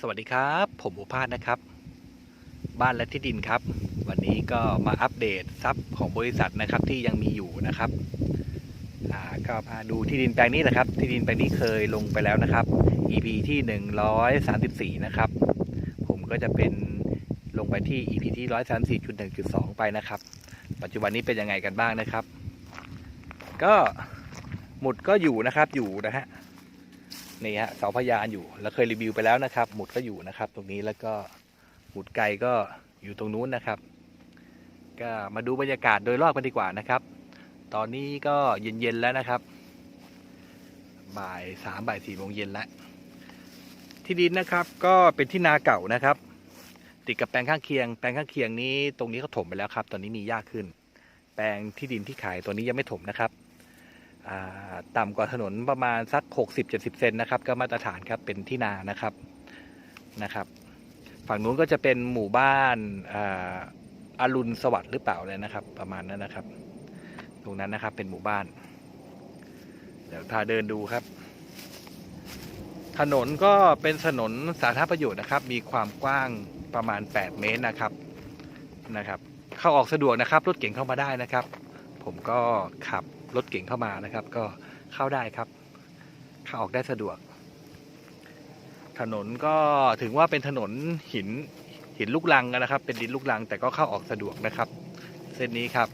สวัสดีครับ ผมอุพาสนะครับ บ้านและที่ดินครับ วันนี้ก็มาอัปเดตทรัพย์ของบริษัทนะครับที่ยังมีอยู่นะครับอ่าก็มาดูที่ดินแปลงนี้แหละครับ ที่ดินแปลงนี้เคยลงไปแล้วนะครับ EP ที่ 134 นะครับ ผมก็จะเป็นลงไปที่ EP ที่134.1.2 ไปนะครับ ปัจจุบันนี้เป็นยังไงกันบ้างนะครับ ก็หมุดก็อยู่นะครับอยู่นะฮะ นี่ฮะเสาพยานอยู่เราเคยรีวิวไปแล้วนะครับ หมุดก็อยู่นะครับ ตรงนี้แล้วก็หมุดไกลก็อยู่ตรงนู้นนะครับ ก็มาดูบรรยากาศโดยรอบกันดีกว่านะครับ ตอนนี้ก็เย็นๆแล้วนะครับ บ่ายสามบ่ายสี่โมงเย็นแล้วที่ดินนะครับก็เป็นที่นาเก่านะครับ ติดกับแปลงข้างเคียง แปลงข้างเคียงนี้ตรงนี้เขาถมไปแล้วครับ ตอนนี้มีหญ้าขึ้น แปลงที่ดินที่ขายตัวนี้ยังไม่ถมนะครับ ต่ำกว่าถนนประมาณสัก 60-70 เซนนะครับ ก็มาตรฐานครับเป็นที่นานะครับนะครับ ฝั่งนู้นก็จะเป็นหมู่บ้านอาอารุณสวัสดิ์หรือเปล่าเลยนะครับ ประมาณนั้นนะครับ ตรงนั้นนะครับเป็นหมู่บ้าน เดี๋ยวพาเดินดูครับ ถนนก็เป็นถนนสาธารณประโยชน์นะครับ มีความกว้างประมาณ 8 เมตรนะครับนะครับ เข้าออกสะดวกนะครับ รถเก่งเข้ามาได้นะครับ ผมก็ขับรถเก่งเข้ามานะครับ ก็เข้าได้ครับเข้าออกได้สะดวก ถนนก็ถึงว่าเป็นถนนหินหินลูกรังนะครับ เป็นดินลูกรัง แต่ก็เข้าออกสะดวกนะครับ เส้นนี้ครับ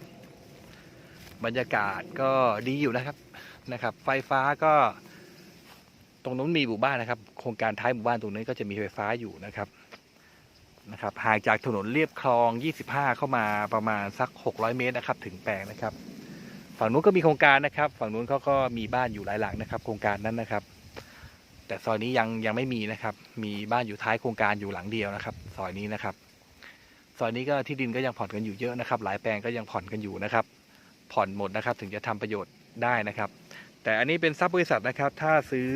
บรรยากาศก็ดีอยู่นะครับนะครับ ไฟฟ้าก็ตรงนู้นมีหมู่บ้านนะครับ โครงการท้ายหมู่บ้านตรงนี้ก็จะมีไฟฟ้าอยู่นะครับ นะครับห่างจากถนนเรียบคลอง 25 เข้ามาประมาณสัก 600 เมตรนะครับ ถึงแปลงนะครับ ฝั่งนู้นก็มีโครงการนะครับ ฝั่งนู้นเขาก็มีบ้านอยู่หลายหลังนะครับ โครงการนั้นนะครับ แต่ซอยนี้ยังยังไม่มีนะครับ มีบ้านอยู่ท้ายโครงการอยู่หลังเดียวนะครับ ซอยนี้นะครับ ซอยนี้ก็ที่ดินก็ยังผ่อนกันอยู่เยอะนะครับ หลายแปลงก็ยังผ่อนกันอยู่นะครับ ผ่อนหมดนะครับ ถึงจะทำประโยชน์ได้นะครับ แต่อันนี้เป็นทรัพย์บริษัทนะครับ ถ้าซื้อ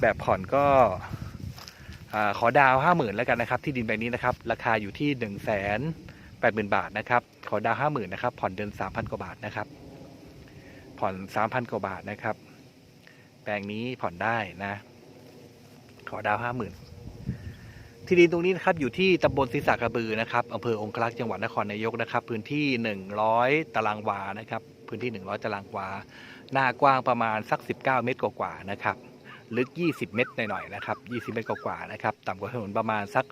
แบบผ่อนก็ อขอดาวห้าหมื่นแล้วกันนะครับ ที่ดินแปลงนี้นะครับ ราคาอยู่ที่หนึ่งแสนแปดหมื่นบาทนะครับ ขอดาวห้าหมื่นนะครับ ผ่อนเดือนสามพันกว่าบาทนะครับ ผ่อนสามพันกว่าบาทนะครับ แปลงนี้ผ่อนได้นะ ขอดาวห้าหมื่นที่ดินตรงนี้นะครับอยู่ที่ตำบลศิษากระบือนะครับอำเภอองคลักษ์จังหวัดนครนายกนะครับ พื้นที่หนึ่งร้อยตารางวานะครับ พื้นที่หนึ่งร้อยตารางวา หน้ากว้างประมาณสัก 19 เมตรกว่าๆนะครับ ลึก 20 เมตรหน่อยๆนะครับ 20 เมตรกว่าๆนะครับต่ำกว่าถนนประมาณสัก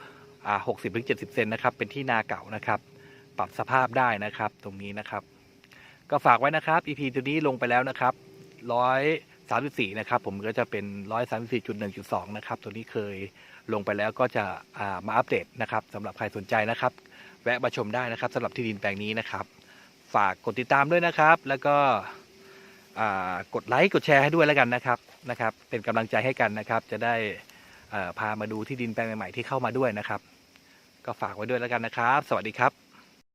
อ่า60ถึง70เซนนะครับเป็นที่นาเก่านะครับ ปรับสภาพได้นะครับตรงนี้นะครับ ก็ฝากไว้นะครับ EP ตัวนี้ลงไปแล้วนะครับ134นะครับ ผมก็จะเป็น134.1.2นะครับ ตัวนี้เคยลงไปแล้วก็จะามาอัปเดตนะครับสำหรับใครสนใจนะครับ แวะมาชมได้นะครับสำหรับที่ดินแปลงนี้นะครับ ฝากกดติดตามด้วยนะครับ แล้วก็ กดไลค์กดแชร์ให้ด้วยแล้วกันนะครับนะครับ เป็นกำลังใจให้กันนะครับ จะได้พามาดูที่ดินแปลงใหม่ๆที่เข้ามาด้วยนะครับ ก็ฝากไว้ด้วยแล้วกันนะครับ สวัสดีครับ